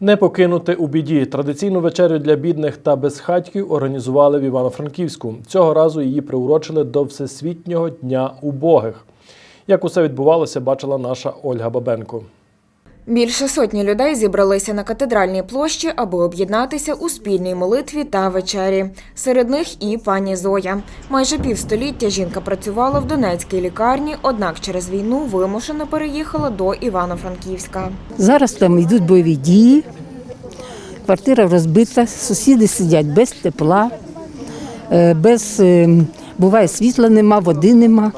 Не покинути у біді. Традиційну вечерю для бідних та безхатьків організували в Івано-Франківську. Цього разу її приурочили до Всесвітнього дня убогих. Як усе відбувалося, бачила наша Ольга Бабенко. Більше сотні людей зібралися на катедральній площі, аби об'єднатися у спільній молитві та вечері. Серед них і пані Зоя. Майже півстоліття жінка працювала в Донецькій лікарні, однак через війну вимушено переїхала до Івано-Франківська. Зараз там йдуть бойові дії, квартира розбита, сусіди сидять без тепла, е, без, е, буває, світла нема, води нема.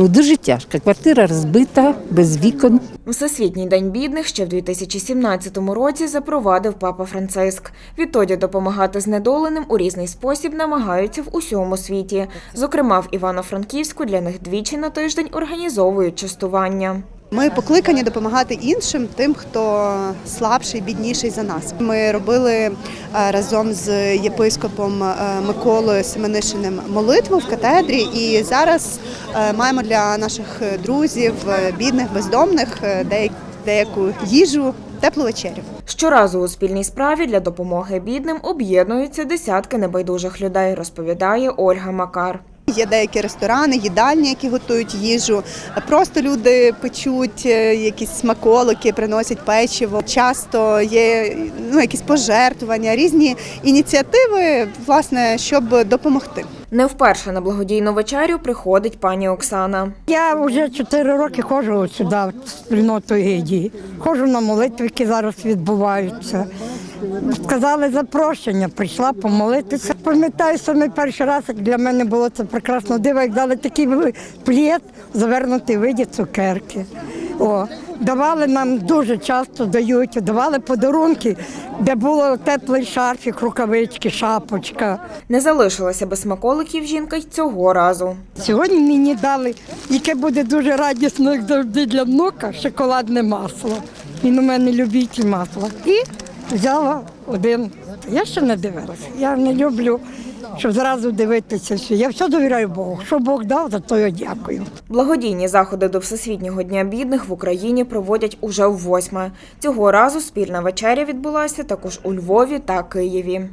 Ну, дуже тяжко. Квартира розбита, без вікон. Всесвітній день бідних ще в 2017 році запровадив папа Франциск. Відтоді допомагати знедоленим у різний спосіб намагаються в усьому світі. Зокрема, в Івано-Франківську для них двічі на тиждень організовують частування. Ми покликані допомагати іншим, тим, хто слабший, бідніший за нас. Ми робили е, разом з єпископом е, Миколою Семенишиним молитву в катедрі, і зараз е, маємо для наших друзів, бідних, бездомних, деяку їжу, теплу вечерю. Щоразу у спільній справі для допомоги бідним об'єднуються десятки небайдужих людей, розповідає Ольга Макар. Є деякі ресторани, їдальні, які готують їжу. Просто люди печуть е, якісь смаколики, приносять печиво. Часто є ну, якісь пожертвування, різні ініціативи, власне, щоб допомогти. Не вперше на благодійну вечерю приходить пані Оксана. Я вже 4 роки ходжу сюди, в спільноту Гідії. Ходжу на молитви, які зараз відбуваються. Сказали запрошення, прийшла помолитися. Пам'ятаю, саме перший раз як для мене було це прекрасно диво, як дали такий плід, завернутий в виді цукерки. О, давали нам дуже часто дають, давали подарунки, де було теплий шарфік, рукавички, шапочка. Не залишилася без смаколиків жінка й цього разу. Сьогодні мені дали, яке буде дуже радісно, як завжди для внука, шоколадне масло. Він у мене любитель масла. І взяла один. Я ще не дивилася. Я не люблю, щоб зразу дивитися все. Я все довіряю Богу. Що Бог дав, за то я дякую. Благодійні заходи до Всесвітнього дня бідних в Україні проводять уже в восьме. Цього разу спільна вечеря відбулася також у Львові та Києві.